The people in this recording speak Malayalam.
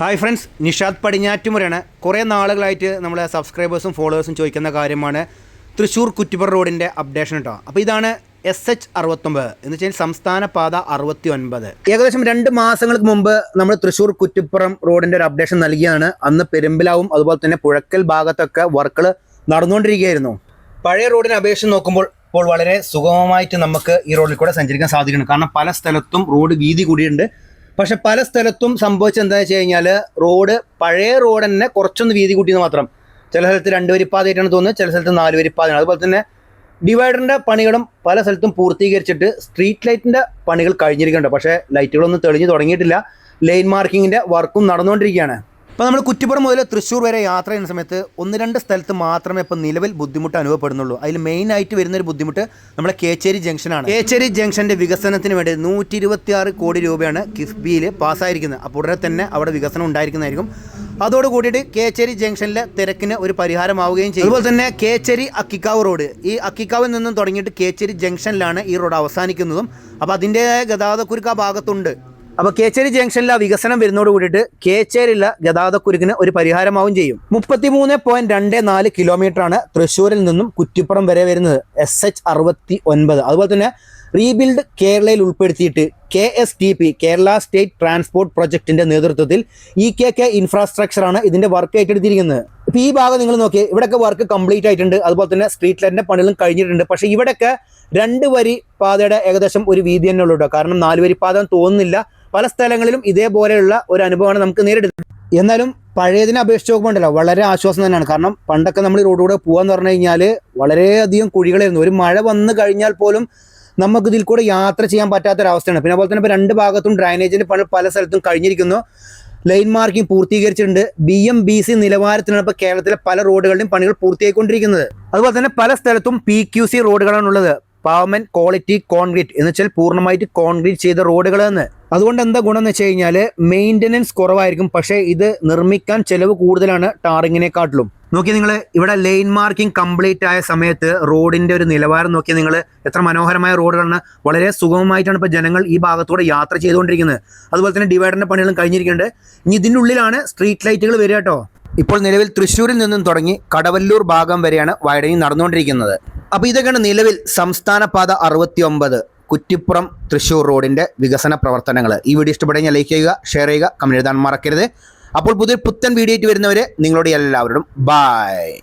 Hi friends Nishad പടിഞ്ഞാറ്റുമുറയാണ്. കുറേ നാളുകളായിട്ട് നമ്മളെ സബ്സ്ക്രൈബേഴ്സും ഫോളോവേഴ്സും ചോദിക്കുന്ന കാര്യമാണ് തൃശ്ശൂർ കുറ്റിപ്പുറ റോഡിന്റെ അപ്ഡേഷൻ കേട്ടോ. അപ്പോൾ ഇതാണ് എസ് എച്ച് അറുപത്തൊമ്പത് എന്ന് വെച്ചാൽ സംസ്ഥാന പാത അറുപത്തി ഒൻപത് ഏകദേശം രണ്ട് മാസങ്ങൾക്ക് മുമ്പ് നമ്മൾ തൃശ്ശൂർ കുറ്റിപ്പുറം റോഡിന്റെ ഒരു അപ്ഡേഷൻ നൽകിയാണ്. അന്ന് പെരുമ്പിലാവും അതുപോലെ തന്നെ പുഴക്കൽ ഭാഗത്തൊക്കെ വർക്കുകൾ നടന്നുകൊണ്ടിരിക്കുകയായിരുന്നു. പഴയ റോഡിനെ അപേക്ഷിച്ച് നോക്കുമ്പോൾ ഇപ്പോൾ വളരെ സുഗമമായിട്ട് നമുക്ക് ഈ റോഡിൽ കൂടെ സഞ്ചരിക്കാൻ സാധിക്കുന്നു. കാരണം പല സ്ഥലത്തും റോഡ് വീതി കൂടിയുണ്ട് പക്ഷെ പല സ്ഥലത്തും സംഭവിച്ചത് എന്താ വെച്ച് കഴിഞ്ഞാൽ റോഡ് പഴയ റോഡ് തന്നെ കുറച്ചൊന്ന് വീതി കൂട്ടിയെന്ന് മാത്രം. ചില സ്ഥലത്ത് രണ്ട് വരിപ്പാതയായിട്ടാണ് തോന്നുന്നത് ചില സ്ഥലത്ത് നാല് വരിപ്പാതയാണ്. അതുപോലെ തന്നെ ഡിവൈഡറിന്റെ പണികളും പല സ്ഥലത്തും പൂർത്തീകരിച്ചിട്ട് സ്ട്രീറ്റ് ലൈറ്റിന്റെ പണികൾ കഴിഞ്ഞിരിക്കുന്നുണ്ട്. പക്ഷേ ലൈറ്റുകളൊന്നും തെളിഞ്ഞു തുടങ്ങിയിട്ടില്ല. ലൈൻ മാർക്കിങ്ങിന്റെ വർക്കും നടന്നുകൊണ്ടിരിക്കുകയാണ്. ഇപ്പോൾ നമ്മൾ കുറ്റിപ്പുറം മുതൽ തൃശ്ശൂർ വരെ യാത്ര ചെയ്യുന്ന സമയത്ത് ഒന്ന് രണ്ട് സ്ഥലത്ത് മാത്രമേ ഇപ്പോൾ നിലവിൽ ബുദ്ധിമുട്ട് അനുഭവപ്പെടുന്നുള്ളൂ. അതിൽ മെയിൻ ആയിട്ട് വരുന്ന ഒരു ബുദ്ധിമുട്ട് നമ്മുടെ കേച്ചേരി ജംഗ്ഷനാണ്. കേച്ചേരി ജംഗ്ഷന്റെ വികസനത്തിന് വേണ്ടി നൂറ്റി ഇരുപത്തിയാറ് കോടി രൂപയാണ് കിഫ്ബിയിൽ പാസ്സായിരിക്കുന്നത്. അപ്പോൾ ഉടനെ തന്നെ അവിടെ വികസനം ഉണ്ടായിരിക്കുന്നതായിരിക്കും. അതോട് കൂടിയിട്ട് കേച്ചേരി ജംഗ്ഷനിലെ തിരക്കിന് ഒരു പരിഹാരമാവുകയും ചെയ്യും. അതുപോലെ തന്നെ കേച്ചേരി അക്കിക്കാവ് റോഡ്. ഈ അക്കിക്കാവിൽ നിന്നും തുടങ്ങിയിട്ട് കേച്ചേരി ജംഗ്ഷനിലാണ് ഈ റോഡ് അവസാനിക്കുന്നതും. അപ്പോൾ അതിന്റെ ഗതാഗതക്കുരുക്ക് ആ ഭാഗത്തുണ്ട്. അപ്പോൾ കേച്ചേരി ജംഗ്ഷനിലെ വികസനം വരുന്നതോട് കൂടിയിട്ട് കേച്ചേരിയിലെ ഗതാഗതക്കുരുക്കിന് ഒരു പരിഹാരമാവും ചെയ്യും. മുപ്പത്തിമൂന്ന് പോയിന്റ് രണ്ട് നാല് കിലോമീറ്റർ ആണ് തൃശ്ശൂരിൽ നിന്നും കുറ്റിപ്പുറം വരെ വരുന്നത്. എസ് എച്ച് അറുപത്തി ഒൻപത്. അതുപോലെ തന്നെ റീബിൽഡ് കേരളയിൽ ഉൾപ്പെടുത്തിയിട്ട് K S T P Kerala state transport പ്രൊജക്ടിന്റെ നേതൃത്വത്തിൽ ഇ കെ കെ ഇൻഫ്രാസ്ട്രക്ചറാണ് ഇതിന്റെ വർക്ക് ഏറ്റെടുത്തിരിക്കുന്നത്. ഇപ്പോൾ ഈ ഭാഗം നിങ്ങൾ നോക്കി ഇവിടെയൊക്കെ വർക്ക് കംപ്ലീറ്റ് ആയിട്ടുണ്ട്. അതുപോലെ തന്നെ സ്ട്രീറ്റ് ലൈറ്റിന്റെ പണികളും കഴിഞ്ഞിട്ടുണ്ട്. പക്ഷേ ഇവിടെയൊക്കെ രണ്ട് വരി പാതയുടെ ഏകദേശം ഒരു വീതി തന്നെ ഉള്ളൂ കാരണം നാല് വരി പാത തോന്നുന്നില്ല. പല സ്ഥലങ്ങളിലും ഇതേപോലെയുള്ള ഒരു അനുഭവമാണ് നമുക്ക് നേരിടുന്നത്. എന്നാലും പഴയതിനെ അപേക്ഷിച്ച് നോക്കുമ്പോണ്ടല്ലോ വളരെ ആശ്വാസം തന്നെയാണ്. കാരണം പണ്ടൊക്കെ നമ്മൾ റോഡിലൂടെ പോകാന്ന് പറഞ്ഞു കഴിഞ്ഞാൽ വളരെയധികം കുഴികളായിരുന്നു. ഒരു മഴ വന്നു കഴിഞ്ഞാൽ പോലും നമുക്ക് ഇതിൽ കൂടെ യാത്ര ചെയ്യാൻ പറ്റാത്തൊരവസ്ഥയാണ്. പിന്നെ അതുപോലെ തന്നെ ഇപ്പോൾ രണ്ട് ഭാഗത്തും ഡ്രൈനേജിന്റെ പണി പല സ്ഥലത്തും കഴിഞ്ഞിരിക്കുന്നു. ലൈൻ മാർക്കിംഗ് പൂർത്തീകരിച്ചിട്ടുണ്ട്. ബി എം ബി സി നിലവാരത്തിലാണ് ഇപ്പോൾ കേരളത്തിലെ പല റോഡുകളുടെയും പണികൾ പൂർത്തിയായിക്കൊണ്ടിരിക്കുന്നത്. അതുപോലെ തന്നെ പല സ്ഥലത്തും പി ക്യു സി റോഡുകളാണുള്ളത്. പാവമൻ ക്വാളിറ്റി കോൺക്രീറ്റ് എന്ന് വെച്ചാൽ പൂർണമായിട്ട് കോൺക്രീറ്റ് ചെയ്ത റോഡുകൾ എന്ന്. അതുകൊണ്ട് എന്താ ഗുണം എന്ന് വെച്ച് കഴിഞ്ഞാൽ മെയിന്റനൻസ് കുറവായിരിക്കും. പക്ഷേ ഇത് നിർമ്മിക്കാൻ ചെലവ് കൂടുതലാണ് ടാറിങ്ങിനെക്കാട്ടിലും. നോക്കി നിങ്ങൾ ഇവിടെ ലൈൻ മാർക്കിംഗ് കംപ്ലീറ്റ് ആയ സമയത്ത് റോഡിന്റെ ഒരു നിലവാരം നോക്കി നിങ്ങൾ എത്ര മനോഹരമായ റോഡുകളാണ്. വളരെ സുഗമമായിട്ടാണ് ഇപ്പോൾ ജനങ്ങൾ ഈ ഭാഗത്തൂടെ യാത്ര ചെയ്തുകൊണ്ടിരിക്കുന്നത്. അതുപോലെ തന്നെ ഡിവൈഡറിന്റെ പണികളും കഴിഞ്ഞിരിക്കുന്നുണ്ട്. ഇനി ഇതിന്റെ ഉള്ളിലാണ് സ്ട്രീറ്റ് ലൈറ്റുകൾ വരിക കേട്ടോ. ഇപ്പോൾ നിലവിൽ തൃശ്ശൂരിൽ നിന്നും തുടങ്ങി കടവല്ലൂർ ഭാഗം വരെയാണ് വൈഡനിങ് നടന്നുകൊണ്ടിരിക്കുന്നത്. അപ്പോൾ ഇതൊക്കെയാണ് നിലവിൽ സംസ്ഥാന പാത അറുപത്തി ഒമ്പത് കുറ്റിപ്പുറം തൃശ്ശൂർ റോഡിന്റെ വികസന പ്രവർത്തനങ്ങൾ ഈ വീഡിയോ ഇഷ്ടപ്പെടുകയാൽ ലൈക്ക് ചെയ്യുക ഷെയർ ചെയ്യുക കമന്റ് എഴുതാൻ മറക്കരുത്. അപ്പോൾ പുതിയ പുത്തൻ വീഡിയോ ആയിട്ട് വരുന്നവരെ നിങ്ങളോട് എല്ലാവരോടും ബായ്